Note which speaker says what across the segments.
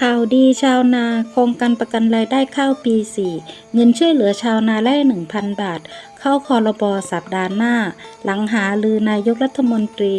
Speaker 1: ข่าวดีชาวนาโครงการประกันรายได้ข้าวปี 4 เงินช่วยเหลือชาวนาไร่1,000 บาท เข้าคอรบอสัปดาห์หน้า หลังหาลือนายกรัฐมนตรี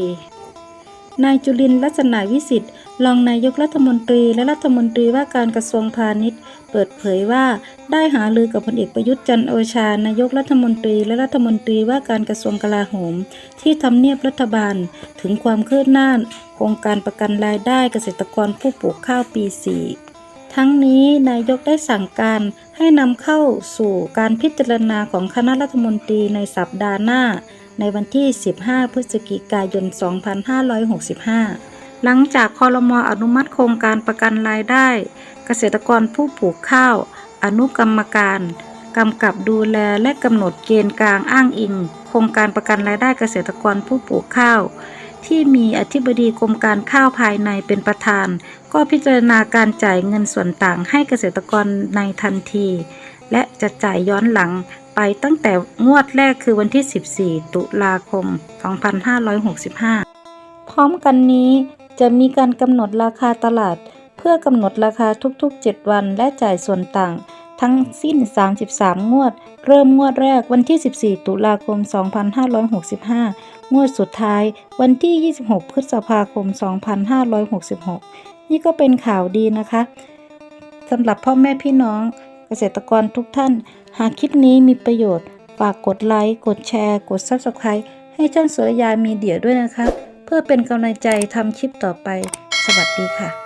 Speaker 1: นายจุลินร์ลักษณะวิสิทธิ์รองนายกรัฐมนตรีและรัฐมนตรีว่าการกระทรวงพาณิชย์ เปิดเผยว่าได้หารือกับพลเอกประยุทธ์จันโอชา นายกรัฐมนตรีและรัฐมนตรีว่าการกระทรวงกลาโหม ที่ทำเนียบรัฐบาล ถึงความคืบหน้าโครงการประกันรายได้เกษตรกรผู้ปลูกข้าวปี4ทั้งนี้นายกได้สั่งการให้นำเข้าสู่การพิจารณาของคณะรัฐมนตรีในสัปดาห์หน้า ในวันที่ 15 พฤศจิกายน 2565 หลังจากคอรมออนุมัติโครงการประกันรายได้ เกษตรกรผู้ปลูกข้าว อนุกรรมการกำกับดูแลและกำหนดเกณฑ์กลางอ้างอิง โครงการประกันรายได้เกษตรกรผู้ปลูกข้าว ที่มีอธิบดีกรมการข้าวภายในเป็นประธาน ก็พิจารณาการจ่ายเงินส่วนต่างให้เกษตรกรในทันที และจะจ่ายย้อนหลัง ไปตั้งแต่งวดแรกคือวันที่ 14 ตุลาคม 2565 พร้อมกันนี้จะมีการกำหนดราคาตลาด เพื่อกำหนดราคาทุกๆ 7 วันและจ่ายส่วนต่าง ทั้งสิ้น 33 งวด เริ่มงวดแรกวันที่ 14 ตุลาคม 2565 งวดสุดท้ายวันที่ 26 พฤษภาคม 2566 นี่ก็เป็นข่าวดีนะคะสำหรับพ่อแม่พี่น้อง เกษตรกรทุกท่าน หากคลิปนี้มีประโยชน์ ฝากกดไลค์ กดแชร์ กด Subscribe ให้ช่างสุรยามีเดียด้วยนะคะ เพื่อเป็นกำลังใจทำคลิปต่อไป สวัสดีค่ะ